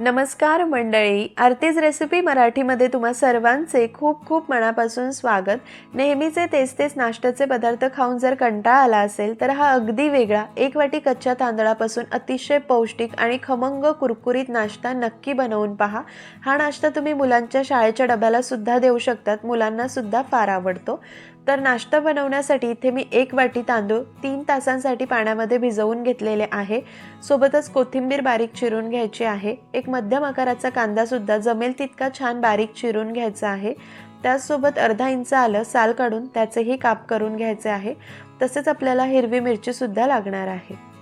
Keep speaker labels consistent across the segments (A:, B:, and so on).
A: नमस्कार मंडळी आरतीज रेसिपी मराठीमध्ये तुम्हा सर्वांचे खूप खूप मनापासून स्वागत. नेहमीचे तेच तेच नाश्त्याचे पदार्थ खाऊन जर कंटाळा आला असेल तर हा अगदी वेगळा एक वाटी कच्च्या तांदळापासून अतिशय पौष्टिक आणि खमंग कुरकुरीत नाश्ता नक्की बनवून पहा. हा नाश्ता तुम्ही मुलांच्या शाळेच्या डब्याला सुद्धा देऊ शकतात मुलांना सुद्धा फार आवडतो. तर नाश्ता बनवण्यासाठी इथे मी एक वाटी तांदूळ तीन तासांसाठी पाण्यामध्ये भिजवून घेतलेले आहे. सोबतच कोथिंबीर बारीक चिरून घ्यायची आहे. एक मध्यम आकाराचा कांदासुद्धा जमेल तितका छान बारीक चिरून घ्यायचा आहे. त्याचसोबत अर्धा इंच आलं साल काढून त्याचेही काप करून घ्यायचे आहे. तसेच आपल्याला हिरवी मिरचीसुद्धा लागणार आहे.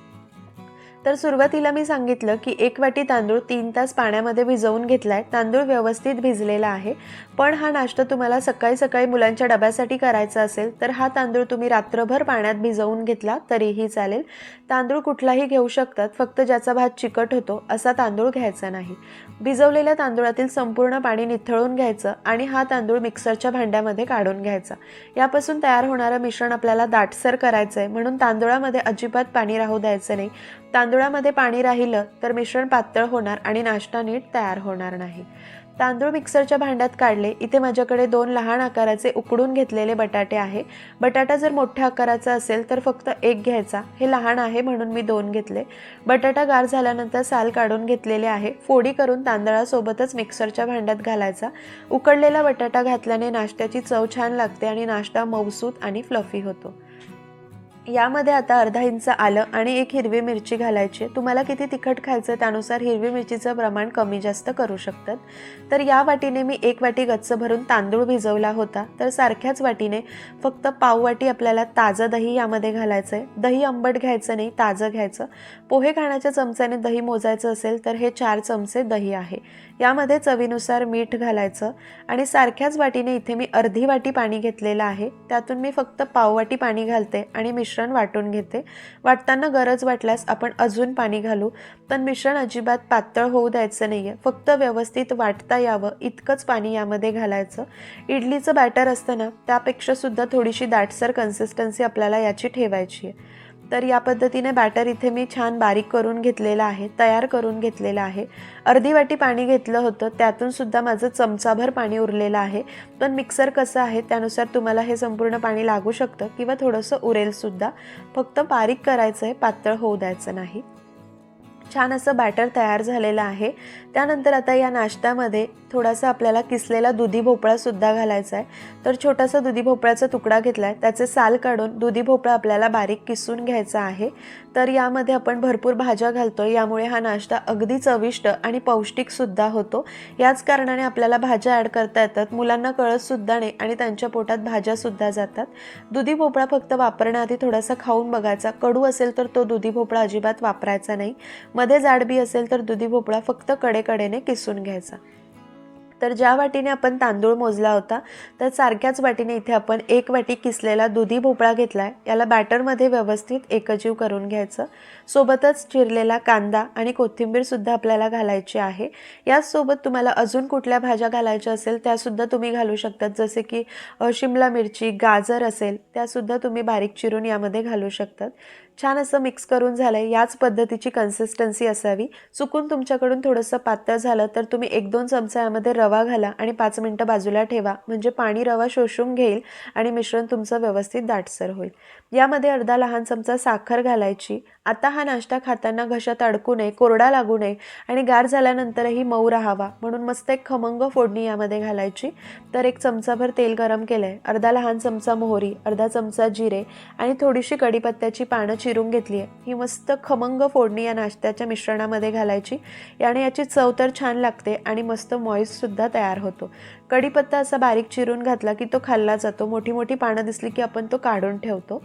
A: तर सुरुवातीला मी सांगितलं की एक वाटी तांदूळ तीन तास पाण्यामध्ये भिजवून घेतला आहे तांदूळ व्यवस्थित भिजलेला आहे. पण हा नाश्ता तुम्हाला सकाळी सकाळी मुलांच्या डब्यासाठी करायचा असेल तर हा तांदूळ तुम्ही रात्रभर पाण्यात भिजवून घेतला तरीही चालेल. तांदूळ कुठलाही घेऊ शकतात फक्त ज्याचा भात चिकट होतो असा तांदूळ घ्यायचा नाही. भिजवलेल्या तांदूळातील संपूर्ण पाणी निथळून घ्यायचं आणि हा तांदूळ मिक्सरच्या भांड्यामध्ये काढून घ्यायचा. यापासून तयार होणारं मिश्रण आपल्याला दाटसर करायचं आहे म्हणून तांदूळामध्ये अजिबात पाणी राहू द्यायचं नाही. तांदुळामध्ये पाणी राहिलं तर मिश्रण पातळ होणार आणि नाश्ता नीट तयार होणार नाही. तांदूळ मिक्सरच्या भांड्यात काढले इथे माझ्याकडे दोन लहान आकाराचे उकडून घेतलेले बटाटे आहे. बटाटा जर मोठ्या आकाराचा असेल तर फक्त एक घ्यायचा. हे लहान आहे म्हणून मी दोन घेतले. बटाटा गार झाल्यानंतर साल काढून घेतलेले आहे. फोडी करून तांदळासोबतच मिक्सरच्या भांड्यात घालायचा. उकडलेला बटाटा घातल्याने नाश्त्याची चव छान लागते आणि नाश्ता मऊसूत आणि फ्लफी होतो. यामध्ये आता अर्धा इंच आलं आणि एक हिरवी मिरची घालायची. तुम्हाला किती तिखट खायचं त्यानुसार हिरवी मिरचीचं प्रमाण कमी जास्त करू शकतात. तर या वाटीने मी एक वाटी गच्च भरून तांदूळ भिजवला होता. तर सारख्याच वाटीने फक्त पाव वाटी आपल्याला ताजं दही यामध्ये घालायचं आहे दही आंबट घ्यायचं नाही ताजं घ्यायचं. पोहे खाण्याच्या चमच्याने दही मोजायचं असेल तर हे चार चमचे दही आहे. यामध्ये चवीनुसार मीठ घालायचं आणि सारख्याच वाटीने इथे मी अर्धी वाटी पाणी घेतलेलं आहे. त्यातून मी फक्त पाव वाटी पाणी घालते आणि मिश्रण वाटून घेते. वाटताना गरज वाटल्यास आपण अजून पाणी घालू. पण मिश्रण अजिबात पातळ होऊ द्यायचं नाही आहे फक्त व्यवस्थित वाटता यावं. इतकंच पाणी यामध्ये घालायचं. इडलीचं बॅटर असतं ना त्यापेक्षा सुद्धा थोडीशी दाटसर कन्सिस्टन्सी आपल्याला याची ठेवायची आहे तर या पद्धतीने बॅटर इथे मी छान बारीक करून घेतलेलं आहे तयार करून घेतलेलं आहे. अर्धी वाटी पाणी घेतलं होतं त्यातून सुद्धा माझं चमचाभर पाणी उरलेलं आहे. पण मिक्सर कसं आहे त्यानुसार तुम्हाला हे संपूर्ण पाणी लागू शकतं किंवा थोडंसं उरेलसुद्धा फक्त बारीक करायचं आहे पातळ होऊ द्यायचं नाही. छान असं बॅटर तयार झालेलं आहे. त्यानंतर आता या नाश्त्यामध्ये थोडासा आपल्याला किसलेला दुधी भोपळासुद्धा घालायचा आहे. तर छोटासा दुधी भोपळ्याचा तुकडा घेतला आहे त्याचे साल काढून दुधी भोपळा आपल्याला बारीक किसून घ्यायचा आहे. तर यामध्ये आपण भरपूर भाज्या घालतो यामुळे हा नाश्ता अगदी चविष्ट आणि पौष्टिकसुद्धा होतो. याच कारणाने आपल्याला भाज्या ॲड करता येतात. मुलांना कळतसुद्धा नाही आणि त्यांच्या पोटात भाज्यासुद्धा जातात. दुधी भोपळा फक्त वापरण्याआधी थोडासा खाऊन बघायचा. कडू असेल तर तो दुधी भोपळा अजिबात वापरायचा नाही. मध्ये जाडबी असेल तर दुधी भोपळा फक्त कडेकडेने किसून घ्यायचा. तर ज्या वाटीने आपण तांदूळ मोजला होता तर सारख्याच वाटीने इथे आपण एक वाटी किसलेला दुधी भोपळा घेतला आहे याला बॅटरमध्ये व्यवस्थित एकजीव करून घ्यायचं. सोबतच चिरलेला कांदा आणि कोथिंबीरसुद्धा आपल्याला घालायची आहे. याचसोबत तुम्हाला अजून कुठल्या भाज्या घालायच्या असेल त्यासुद्धा तुम्ही घालू शकतात. जसे की शिमला मिरची गाजर असेल त्यासुद्धा तुम्ही बारीक चिरून यामध्ये घालू शकतात. छान असं मिक्स करून झालं आहे याच पद्धतीची कन्सिस्टन्सी असावी. चुकून तुमच्याकडून थोडंसं पातळ झालं तर तुम्ही एक दोन चमचा यामध्ये रवा घाला आणि पाच मिनटं बाजूला ठेवा. म्हणजे पाणी रवा शोषून घेईल आणि मिश्रण तुमचं व्यवस्थित दाटसर होईल. यामध्ये अर्धा लहान चमचा साखर घालायची. आता हा नाश्ता खाताना घशात अडकू नये कोरडा लागू नये आणि गार झाल्यानंतरही मऊ राहावा म्हणून मस्त एक खमंग फोडणी यामध्ये घालायची. तर एक चमचाभर तेल गरम केलं आहे अर्धा लहान चमचा मोहरी अर्धा चमचा जिरे आणि थोडीशी कढीपत्त्याची पानं चिरून घेतली आहे ही मस्त खमंग फोडणी या नाश्त्याच्या मिश्रणामध्ये घालायची. याने याची चव तर छान लागते आणि मस्त मॉईससुद्धा तयार होतो. कढीपत्ता असा बारीक चिरून घातला की तो खाल्ला जातो. मोठी मोठी पानं दिसली की आपण तो काढून ठेवतो.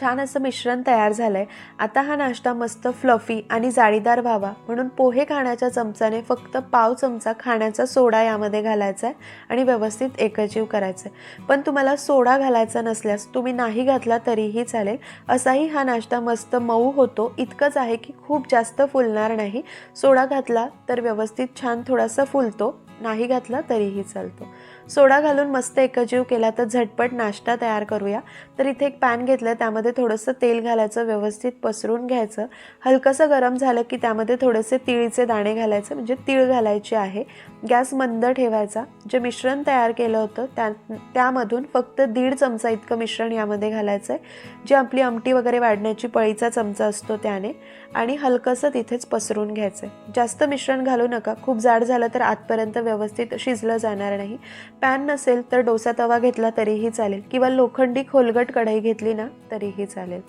A: छान असं मिश्रण तयार झालंय. आता हा नाश्ता मस्त फ्लफी आणि जाळीदार व्हावा म्हणून पोहे खाण्याच्या चमचाने फक्त पाव चमचा खाण्याचा सोडा यामध्ये घालायचा आहे आणि व्यवस्थित एकजीव करायचा आहे पण तुम्हाला सोडा घालायचा नसल्यास तुम्ही नाही घातला तरीही चालेल. असाही हा नाश्ता मस्त मऊ होतो. इतकंच आहे की खूप जास्त फुलणार नाही. सोडा घातला तर व्यवस्थित छान थोडासा फुलतो. नाही घातला तरीही चालतो. सोडा घालून मस्त एकजीव केला तर झटपट नाश्ता तयार करूया. तर इथे एक पॅन घेतलं त्यामध्ये थोडंसं तेल घालायचं व्यवस्थित पसरून घ्यायचं. हलकंसं गरम झालं की त्यामध्ये थोडेसे तिळीचे दाणे घालायचे म्हणजे तीळ घालायचे आहे. गॅस मंद ठेवायचा. जे मिश्रण तयार केलं होतं त्या त्यामधून फक्त दीड चमचा इतकं मिश्रण यामध्ये घालायचं आहे जे आपली आमटी वगैरे वाढण्याची पळीचा चमचा असतो त्याने. आणि हलकंसं तिथेच पसरून घ्यायचं आहे जास्त मिश्रण घालू नका. खूप जाड झालं तर आतपर्यंत व्यवस्थित शिजलं जाणार नाही. पॅन नसेल तर डोसा तवा घेतला तरीही चालेल. किंवा लोखंडी खोलगट कढई घेतली ना तरीही चालेल.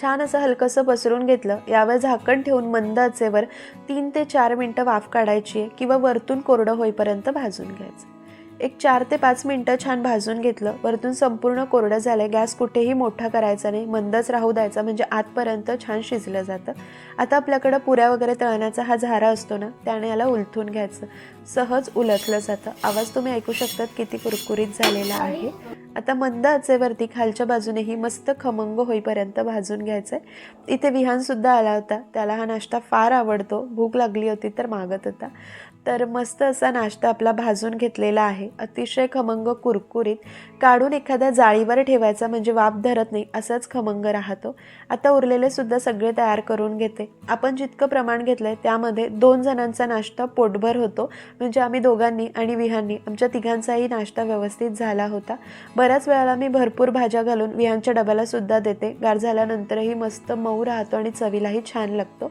A: छान असं हलकंसं पसरून घेतलं. यावर झाकण ठेवून मंद आचेवर तीन ते चार मिनटं वाफ काढायची आहे. किंवा वरतून कोरडं होईपर्यंत भाजून घ्यायचं. एक चार ते पाच मिनटं छान भाजून घेतलं. वरतून संपूर्ण कोरडं झालं गॅस कुठेही मोठा करायचा नाही. मंदच राहू द्यायचा. म्हणजे आतपर्यंत छान शिजलं जातं. आता आपल्याकडं पुऱ्या वगैरे तळण्याचा हा झारा असतो ना त्याने याला उलथून घ्यायचं. सहज उलथलं जातं. आवाज तुम्ही ऐकू शकतात किती कुरकुरीत झालेला आहे. आता मंद आचेवरती खालच्या बाजूनेही मस्त खमंग होईपर्यंत भाजून घ्यायचं आहे इथे विहानसुद्धा आला होता. त्याला हा नाश्ता फार आवडतो. भूक लागली होती तर मागत होता. तर मस्त असा नाश्ता आपला भाजून घेतलेला आहे. अतिशय खमंग कुरकुरीत. काढून एखाद्या जाळीवर ठेवायचा म्हणजे वाफ धरत नाही असाच खमंग राहतो. आता उरलेले सुद्धा सगळे तयार करून घेते. आपण जितकं प्रमाण घेतलं आहे त्यामध्ये दोन जणांचा नाश्ता पोटभर होतो. म्हणजे आम्ही दोघांनी आणि विहांनी आमच्या तिघांचाही नाश्ता व्यवस्थित झाला होता. बऱ्याच वेळाला मी भरपूर भाज्या घालून विहांच्या डब्याला सुद्धा देते. गार झाल्यानंतरही मस्त मऊ राहतो आणि चवीलाही छान लागतो.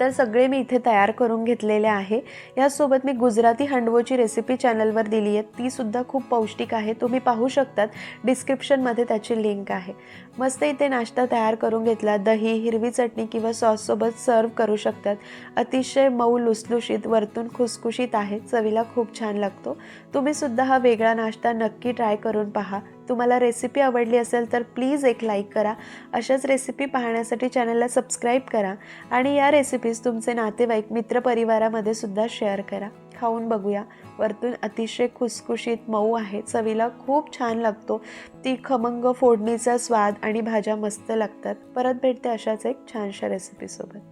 A: तर सगळे मी इथे तयार करून घेतलेले आहे. यासोबत मी गुजराती हंडवोची रेसिपी चॅनलवर दिली आहे. तीसुद्धा खूप पौष्टिक आहे. तुम्ही पाहू शकतात. डिस्क्रिप्शनमध्ये त्याची लिंक आहे. मस्त इथे नाश्ता तयार करून घेतला. दही हिरवी चटणी किंवा सॉससोबत सर्व करू शकतात. अतिशय मऊ लुसलुशीत वरतून खुसखुशीत आहे. चवीला खूप छान लागतो. तुम्हीसुद्धा हा वेगळा नाश्ता नक्की ट्राय करून पहा. तुम्हाला रेसिपी आवडली असेल तर प्लीज एक लाईक करा. अशाच रेसिपी पाहण्यासाठी चॅनलला सबस्क्राईब करा आणि या रेसिपीज तुमचे नातेवाईक मित्रपरिवारामध्ये सुद्धा शेअर करा. खाऊन बघूया. वरतून अतिशय खुसखुशीत मऊ आहे. चवीला खूप छान लागतो. ती खमंग फोडणीचा स्वाद आणि भाज्या मस्त लागतात. परत भेटते अशाच एक छानशा रेसिपीसोबत